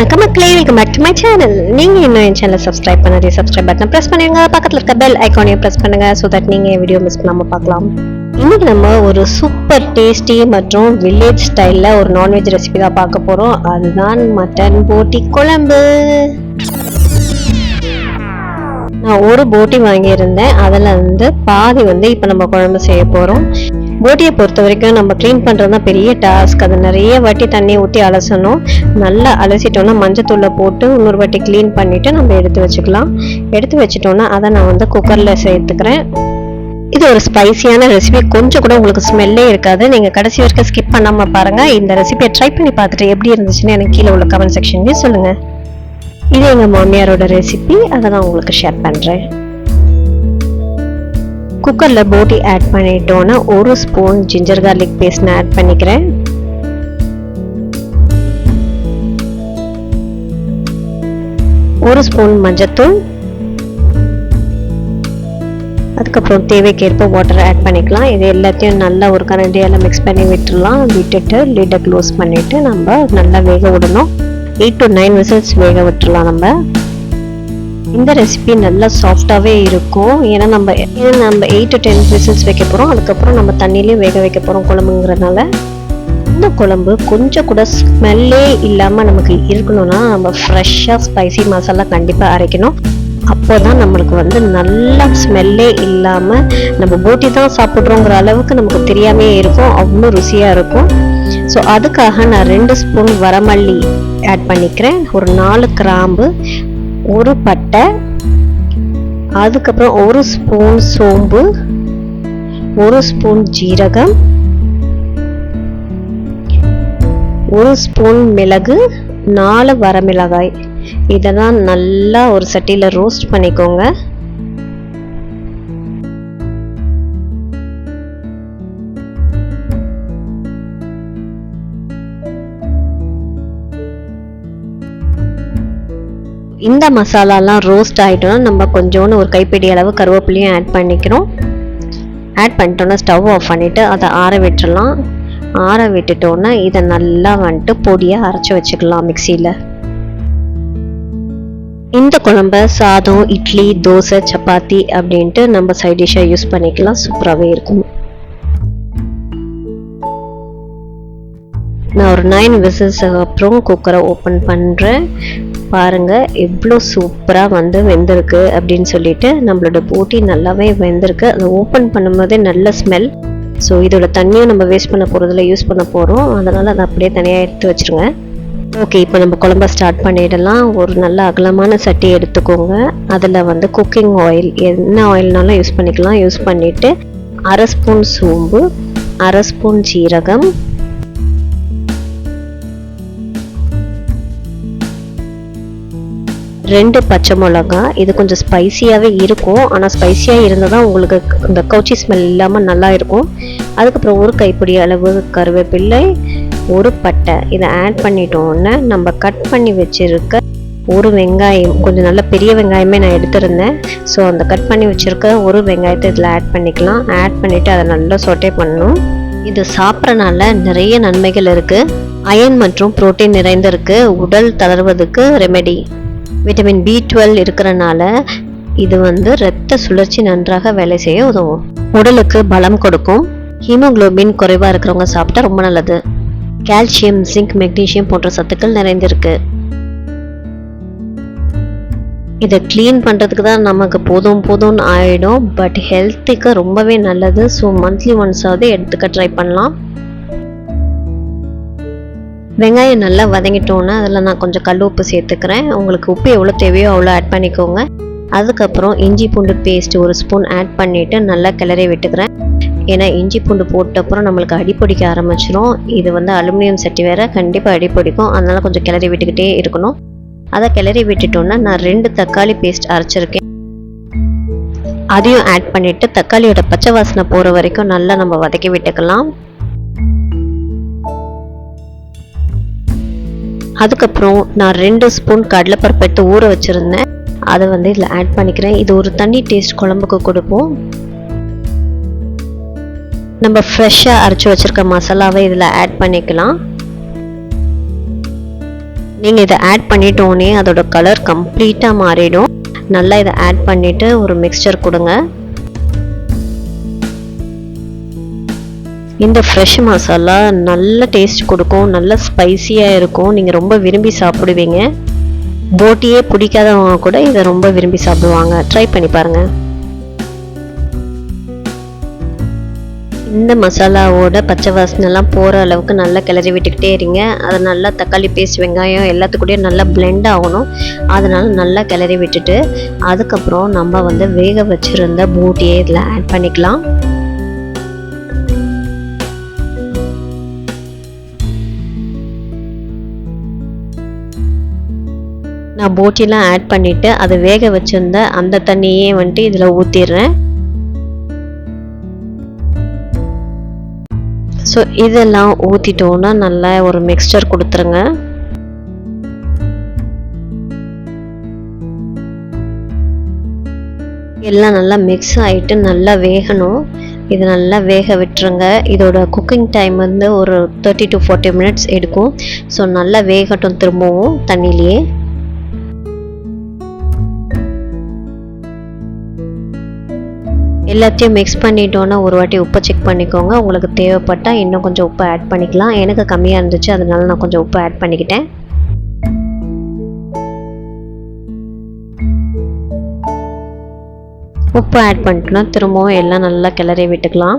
வணக்கம் மக்களே welcome back to my channel நீங்கள் இன்னும் என் சேனல் சப்ஸ்கிரைப் பண்ணாதே சப்ஸ்கிரைப் பட்டன் ப்ரெஸ் பண்ணுங்க பக்கத்தில் இருக்க பெல் ஐக்கானையும் ப்ரெஸ் பண்ணுங்க ஸோ தட் நீங்கள் வீடியோ மிஸ் பண்ணாமல் பார்க்கலாம். இன்னைக்கு நம்ம ஒரு சூப்பர் டேஸ்டி மற்றும் வில்லேஜ் ஸ்டைலில் ஒரு நான்வெஜ் ரெசிபி தான் பார்க்க போகிறோம் அதுதான் மட்டன் போட்டி குழம்பு. நான் ஒரு போட்டி வாங்கியிருந்தேன். அதில் வந்து பாதி வந்து இப்போ நம்ம குழம்பு செய்ய போகிறோம் போட்டியை பொறுத்த வரைக்கும் நம்ம க்ளீன் பண்ணுறது தான் பெரிய டாஸ்க் அதை நிறைய வாட்டி தண்ணி ஊற்றி அலசணும். நல்லா அலசிட்டோன்னா மஞ்சத்தூளை போட்டு இன்னொரு வாட்டி க்ளீன் பண்ணிவிட்டு நம்ம எடுத்து வச்சுக்கலாம். எடுத்து வச்சுட்டோன்னா அதை நான் வந்து குக்கரில் சேர்த்துக்கிறேன். இது ஒரு ஸ்பைசியான ரெசிபி கொஞ்சம் கூட உங்களுக்கு ஸ்மெல்லே இருக்காது. நீங்கள் கடைசி வரைக்கும் ஸ்கிப் பண்ணாமல் பாருங்கள் இந்த ரெசிபியை ட்ரை பண்ணி பார்த்துட்டு எப்படி இருந்துச்சுன்னு எனக்கு கீழே உள்ள கமெண்ட் செக்ஷன்லேயே சொல்லுங்கள் இது எங்கள் மாமியாரோட ரெசிபி அதை நான் உங்களுக்கு ஷேர் பண்ணுறேன் குக்கரில் போட்டி ஆட் பண்ணிட்டோன்னா ஒரு ஸ்பூன் ஜிஞ்சர் கார்லிக் பேஸ்ட் நான் ஆட் பண்ணிக்கிறேன். ஒரு ஸ்பூன் மஞ்சத்தூள். அதுக்கப்புறம் தேவைக்கேற்ப வாட்டர் ஆட் பண்ணிக்கலாம். இது எல்லாத்தையும் நல்லா ஒரு கரண்டியால் மிக்ஸ் பண்ணி விட்டுடலாம். விட்டுட்டு லிட்டை க்ளோஸ் பண்ணிவிட்டு நம்ம நல்லா வேக விடணும். எயிட் டு நைன் விசில்ஸ் வேக விட்டுடலாம் நம்ம. இந்த ரெசிபி நல்லா சாஃப்டாகவே இருக்கும். ஏன்னா நம்ம ஏன்னா நம்ம எயிட் டு டென் விசில்ஸ் வைக்க போகிறோம் அதுக்கப்புறம் நம்ம தண்ணியிலையும் வேக வைக்க போகிறோம் குழம்புங்கிறனால இந்த குழம்பு கொஞ்சம் கூட ஸ்மெல்லே இல்லாமல் நமக்கு இருக்கணும்னா நம்ம ஃப்ரெஷ்ஷாக ஸ்பைசி மசாலா கண்டிப்பாக அரைக்கணும். அப்போ தான் நம்மளுக்கு வந்து நல்லா ஸ்மெல்லே இல்லாமல் நம்ம போட்டி தான் சாப்பிட்றோங்கிற அளவுக்கு நமக்கு தெரியாமே இருக்கும். அவ்வளோ ருசியாக இருக்கும். ஸோ அதுக்காக நான் ரெண்டு ஸ்பூன் வரமல்லி ஆட் பண்ணிக்கிறேன். ஒரு நாலு கிராம்பு ஒரு பட்டை அதுக்கப்புறம் ஒரு ஸ்பூன் சோம்பு ஒரு ஸ்பூன் ஜீரகம் ஒரு ஸ்பூன் மிளகு நாலு வரமிளகாய். இதெல்லாம் நல்லா ஒரு சட்டியில் ரோஸ்ட் பண்ணிக்கோங்க. இந்த மசாலாலாம் ரோஸ்ட் ஆகிட்டோன்னா நம்ம கொஞ்சோன்னு ஒரு கைப்பிடி அளவு கருவேப்பிலையும் ஆட் பண்ணிக்கிறோம். ஆட் பண்ணிட்டோன்னா ஸ்டவ் ஆஃப் பண்ணிவிட்டு அதை ஆற விட்டுடலாம் ஆற விட்டுட்டோன்னா இதை நல்லா வந்துட்டு பொடியாக அரைச்சி வச்சுக்கலாம் மிக்சியில். இந்த குழம்ப சாதம் இட்லி தோசை சப்பாத்தி அப்படின்ட்டு நம்ம சைட் டிஷ்ஷாக யூஸ் பண்ணிக்கலாம். சூப்பராகவே இருக்கும். நான் ஒரு நைன் விசில்ஸ் அப்புறம் குக்கரை ஓப்பன் பண்ணுறேன் பாருங்கள் எவ்வளோ சூப்பராக வந்து வெந்திருக்கு அப்படின்னு சொல்லிட்டு நம்மளோட போட்டி நல்லாவே வெந்திருக்கு. அதை ஓப்பன் பண்ணும்போதே நல்ல ஸ்மெல் ஸோ இதோட தண்ணியும் நம்ம வேஸ்ட் பண்ண போகிறதுல யூஸ் பண்ண போகிறோம் அதனால் அதை அப்படியே தனியாக எடுத்து வச்சுருங்க. ஓகே இப்போ நம்ம குழம்ப ஸ்டார்ட் பண்ணிடலாம். ஒரு நல்ல அகலமான சட்டி எடுத்துக்கோங்க. அதில் வந்து குக்கிங் ஆயில் என்ன ஆயில்னாலும் யூஸ் பண்ணிக்கலாம். யூஸ் பண்ணிவிட்டு அரை ஸ்பூன் சோம்பு அரை ஸ்பூன் ஜீரகம் ரெண்டு பச்சை மிளகா. இது கொஞ்சம் ஸ்பைசியாகவே இருக்கும். ஆனால் ஸ்பைசியாக இருந்தால் தான் உங்களுக்கு இந்த கவுச்சி ஸ்மெல் இல்லாமல் நல்லா இருக்கும். அதுக்கப்புறம் ஒரு கைப்பிடி அளவு கருவேப்பிள்ளை ஒரு பட்டை. இதை ஆட் பண்ணிட்டோன்னே நம்ம கட் பண்ணி வச்சுருக்க ஒரு வெங்காயம் கொஞ்சம் நல்ல பெரிய வெங்காயமே நான் எடுத்திருந்தேன். ஸோ அந்த கட் பண்ணி வச்சுருக்க ஒரு வெங்காயத்தை இதில் ஆட் பண்ணிக்கலாம். ஆட் பண்ணிவிட்டு அதை நல்லா சொட்டே பண்ணணும். இது சாப்பிட்றனால நிறைய நன்மைகள் இருக்குது அயன் மற்றும் புரோட்டீன் நிறைந்திருக்கு. உடல் தளர்வதுக்கு ரெமெடி விட்டமின் பி டுவெல் இருக்கிறனால இது வந்து இரத்த சுழற்சி நன்றாக வேலை செய்ய உதவும். உடலுக்கு பலம் கொடுக்கும். ஹீமோகுளோபின் குறைவாக இருக்கிறவங்க சாப்பிட்டா ரொம்ப நல்லது. கால்சியம் ஜிங்க் மெக்னீசியம் போன்ற சத்துக்கள் நிறைந்திருக்கு. இதை க்ளீன் பண்ணுறதுக்கு தான் நமக்கு போதும் போதும்னு ஆகிடும் பட் ஹெல்த்துக்கு ரொம்பவே நல்லது. ஸோ மந்த்லி ஒன்ஸாவது எடுத்துக்க ட்ரை பண்ணலாம். வெங்காயம் நல்லா வதங்கிட்டோன்னா அதில் நான் கொஞ்சம் கல் உப்பு சேர்த்துக்கிறேன். உங்களுக்கு உப்பு எவ்வளோ தேவையோ அவ்வளோ ஆட் பண்ணிக்கோங்க. அதுக்கப்புறம் இஞ்சி பூண்டு பேஸ்ட் ஒரு ஸ்பூன் ஆட் பண்ணிவிட்டு நல்லா கிளறி விட்டுக்கிறேன். ஏன்னா இஞ்சி பூண்டு போட்ட அப்புறம் நம்மளுக்கு அடிப்பிடிக்க ஆரம்பிச்சிடும் இது வந்து அலுமினியம் சட்டி வேறு கண்டிப்பாக அடிப்பிடிக்கும். அதனால் கொஞ்சம் கிளறி விட்டுக்கிட்டே இருக்கணும். அதை கிளறி விட்டுட்டோன்னா நான் ரெண்டு தக்காளி பேஸ்ட் அரைச்சிருக்கேன். அதையும் ஆட் பண்ணிவிட்டு தக்காளியோட பச்சை வாசனை போகிற வரைக்கும் நல்லா நம்ம வதக்கி விட்டுக்கலாம். அதுக்கப்புறம் நான் ரெண்டு ஸ்பூன் கடலைப்பருப்பு எடுத்து ஊற வச்சுருந்தேன். அதை வந்து இதில் ஆட் பண்ணிக்கிறேன். இது ஒரு தண்ணி டேஸ்ட் குழம்புக்கு கொடுப்போம். நம்ம ஃப்ரெஷ்ஷாக அரைச்சி வச்சுருக்க மசாலாவை இதில் ஆட் பண்ணிக்கலாம். நீங்கள் இதை ஆட் பண்ணிட்டோன்னே அதோட கலர் கம்ப்ளீட்டாக மாறிடும். நல்லா இதை ஆட் பண்ணிவிட்டு ஒரு மிக்சர் கொடுங்க. இந்த ஃப்ரெஷ் மசாலா நல்ல டேஸ்ட் கொடுக்கும் நல்ல ஸ்பைசியாக இருக்கும். நீங்கள் ரொம்ப விரும்பி சாப்பிடுவீங்க. போட்டியே பிடிக்காதவங்க கூட இதை ரொம்ப விரும்பி சாப்பிடுவாங்க. ட்ரை பண்ணி பாருங்கள் இந்த மசாலாவோட பச்சை வாசனைலாம் போகிற அளவுக்கு நல்லா கிளறி விட்டுக்கிட்டே இருங்க. அதை நல்லா தக்காளி பேஸ்ட் வெங்காயம் எல்லாத்துக்கூடயும் நல்லா பிளெண்ட் ஆகணும். அதனால் நல்லா கிளறி விட்டுட்டு அதுக்கப்புறம் நம்ம வந்து வேக வச்சுருந்த பூட்டியை இதில் ஆட் பண்ணிக்கலாம். நான் போட்டிலாம் ஆட் பண்ணிவிட்டு அதை வேக வச்சுருந்த அந்த தண்ணியே வந்துட்டு இதில் ஊற்றிடுறேன் ஸோ இதெல்லாம் ஊற்றிட்டோன்னா நல்லா ஒரு மிக்சர் கொடுத்துருங்க. எல்லாம் நல்லா மிக்ஸ் ஆகிட்டு நல்லா வேகணும். இது நல்லா வேக விட்டுருங்க. இதோட குக்கிங் டைம் வந்து ஒரு தேர்ட்டி டு ஃபார்ட்டி மினிட்ஸ் எடுக்கும். ஸோ நல்லா வேகட்டும் திரும்பவும் தண்ணியிலேயே. எல்லாத்தையும் மிக்ஸ் பண்ணிட்டோன்னா ஒரு வாட்டி உப்பை செக் பண்ணிக்கோங்க. உங்களுக்கு தேவைப்பட்டால் இன்னும் கொஞ்சம் உப்பு ஆட் பண்ணிக்கலாம். எனக்கு கம்மியாக இருந்துச்சு அதனால நான் கொஞ்சம் உப்பு ஆட் பண்ணிக்கிட்டேன். உப்பு ஆட் பண்ணிட்டோன்னா திரும்பவும் எல்லாம் நல்லா கிளறி விட்டுக்கலாம்.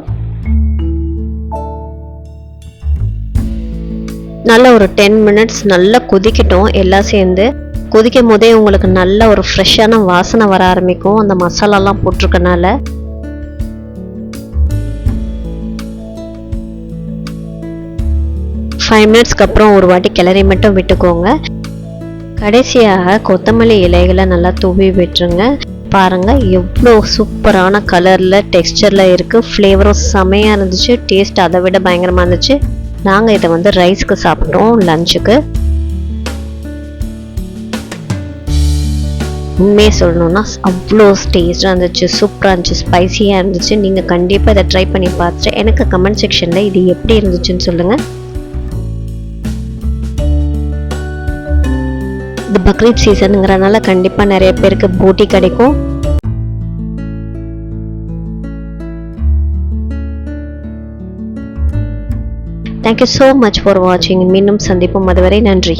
நல்ல ஒரு டென் மினிட்ஸ் நல்லா கொதிக்கட்டும் எல்லாம் சேர்ந்து. கொதிக்கும் போதே உங்களுக்கு நல்ல ஒரு ஃப்ரெஷ்ஷான வாசனை வர ஆரம்பிக்கும். அந்த மசாலாலாம் போட்டிருக்கனால. ஃபைவ் மினிட்ஸ்க்கு அப்புறம் ஒரு வாட்டி கிளறி மட்டும் விட்டுக்கோங்க. கடைசியாக கொத்தமல்லி இலைகளை நல்லா தூவி விட்டுருங்க. பாருங்கள் எவ்வளோ சூப்பரான கலரில் டெக்ஸ்டரில் இருக்குது ஃப்ளேவரும் செமையாக இருந்துச்சு. டேஸ்ட் அதை விட பயங்கரமாக இருந்துச்சு. நாங்கள் இதை வந்து ரைஸ்க்கு சாப்பிட்டோம் லஞ்சுக்கு உண்மையை சொல்லணும்னா அவ்வளோ டேஸ்ட்டாக இருந்துச்சு. சூப்பராக இருந்துச்சு. ஸ்பைசியாக இருந்துச்சு. நீங்கள் கண்டிப்பாக இதை ட்ரை பண்ணி பார்த்துட்டு எனக்கு கமெண்ட் செக்ஷனில் இது எப்படி இருந்துச்சுன்னு சொல்லுங்கள் இது பக்ரீத் சீசனுங்கிறனால கண்டிப்பாக நிறைய பேருக்கு போட்டி கிடைக்கும். தேங்க்யூ ஸோ மச் ஃபார் வாட்சிங் மீண்டும் சந்திப்போம். அதுவரை நன்றி.